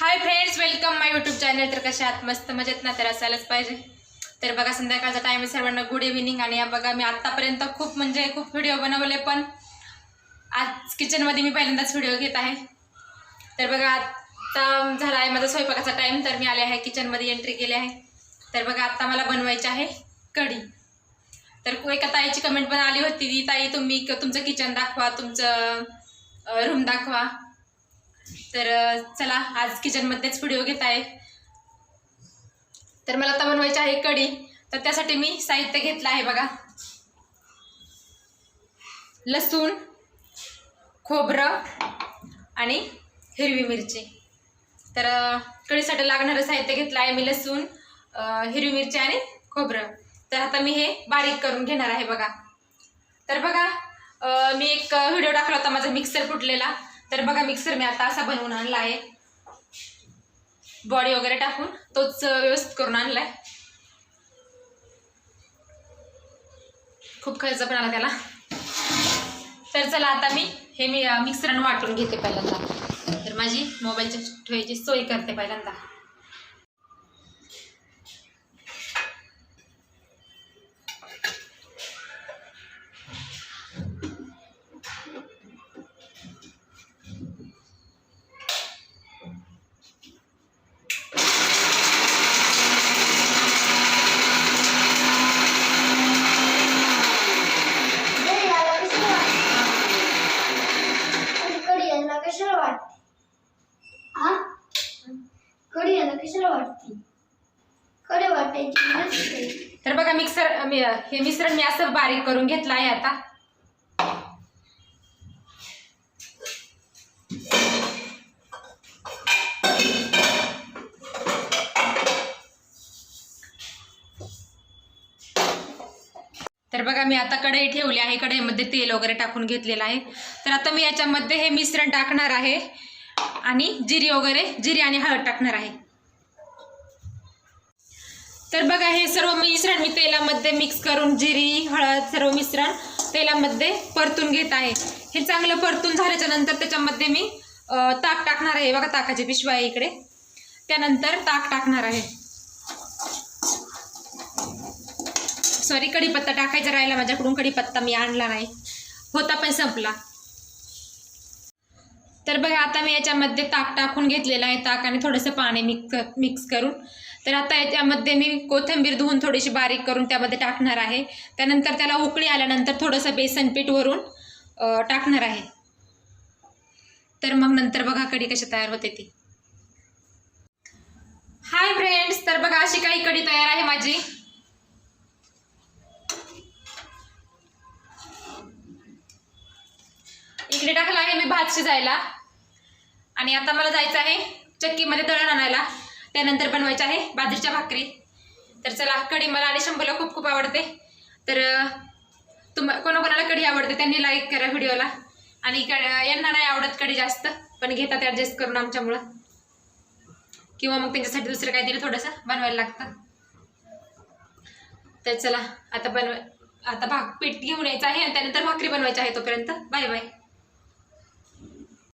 Hi friends welcome my YouTube channel तर कशा आहात? मस्त मजेत ना? तर असायलाच पाहिजे. तर बघा संध्याकाळचा टाईम आहे. सर्वांना गुड इव्हिनिंग आणि या बघा मी आत्तापर्यंत खूप म्हणजे खूप व्हिडिओ बनवले पण आज किचनमध्ये मी पहिल्यांदाच व्हिडिओ घेत आहे. तर बघा आत्ता झाला आहे माझा स्वयंपाकाचा टाईम तर मी आले आहे किचनमध्ये एंट्री केली आहे. तर बघा आत्ता मला बनवायची आहे कढी. तर एका ताईची कमेंट पण आली होती. ती ताई तुम्ही तुमचं किचन दाखवा तुमचं रूम दाखवा. तर चला आज किचनमध्येच व्हिडिओ घेत आहे. तर मला आता बनवायची आहे कढी तर त्यासाठी मी साहित्य घेतलं आहे बघा. लसूण खोबरं आणि हिरवी मिरची. तर कढीसाठी लागणारं साहित्य घेतलं आहे मी लसूण हिरवी मिरची आणि खोबरं. तर आता मी हे बारीक करून घेणार आहे बघा. तर बघा मी एक व्हिडिओ टाकला होता माझा मिक्सर फुटलेला. तर बघा मिक्सर मी आता असा बनवून आणला आहे. बॉडी वगैरे टाकून तोच व्यवस्थित करून आणलाय. खूप खर्च पण आला त्याला. तर चला आता मी हे मी मिक्सरनं वाटून घेते पहिल्यांदा. तर माझी मोबाईलच्या ठेवायची सोय करते पहिल्यांदा कढी यांना कशाला वाटते हा कढी कशाला वाटते. कढी वाटायची नसते तर बघा मिक्सर मी हे मिश्रण मी असं बारीक करून घेतलं आहे आता. तर बघा मी आता कढई ठेवली आहे. कढईमध्ये तेल वगैरे टाकून घेतलेलं आहे. तर आता मी याच्यामध्ये हे मिश्रण टाकणार आहे. आणि जिरी वगैरे जिरी आणि हळद टाकणार आहे. तर बघा हे सर्व मिश्रण मी तेलामध्ये मिक्स करून जिरी हळद सर्व मिश्रण तेलामध्ये परतून घेत आहे. हे चांगलं परतून झाल्याच्यानंतर त्याच्यामध्ये मी ताक टाकणार आहे. बघा ताकाची पिशवी आहे इकडे. त्यानंतर ताक टाकणार आहे. सॉरी कढीपत्ता टाकायचा राहिला. माझ्याकडून कढीपत्ता मी आणला नाही. होता पण संपला. तर बघा आता मी याच्यामध्ये ताक टाकून घेतलेलं आहे. ताक आणि थोडंसं पाणी मिक्स मिक्स करून. तर आता याच्यामध्ये मी कोथिंबीर धुवून थोडीशी बारीक करून त्यामध्ये टाकणार आहे. त्यानंतर त्याला उकळी आल्यानंतर थोडंसं बेसन पीठ वरून टाकणार आहे. तर मग नंतर बघा कढी कशी तयार होते ती. हाय फ्रेंड्स तर बघा अशी काही कढी तयार आहे माझी. इकडे टाकला आहे मी भात शिजायला. आणि आता मला जायचं आहे चक्कीमध्ये दळण आणायला. त्यानंतर बनवायचं आहे बाजरीच्या भाकरी. तर चला कढी मला आणि शंभूला खूप खूप आवडते. तर तुम कोणाकोणाला कढी आवडते त्यांनी लाईक करा व्हिडिओला. आणि क यांना नाही आवडत कढी जास्त पण घेतात ॲडजस्ट करून आमच्यामुळं. किंवा मग त्यांच्यासाठी दुसरं काहीतरी थोडंसं बनवायला लागतं. तर चला आता बनव आता भाक पीठ घेऊन यायचं आहे आणि त्यानंतर भाकरी बनवायची आहे तोपर्यंत. Bye bye.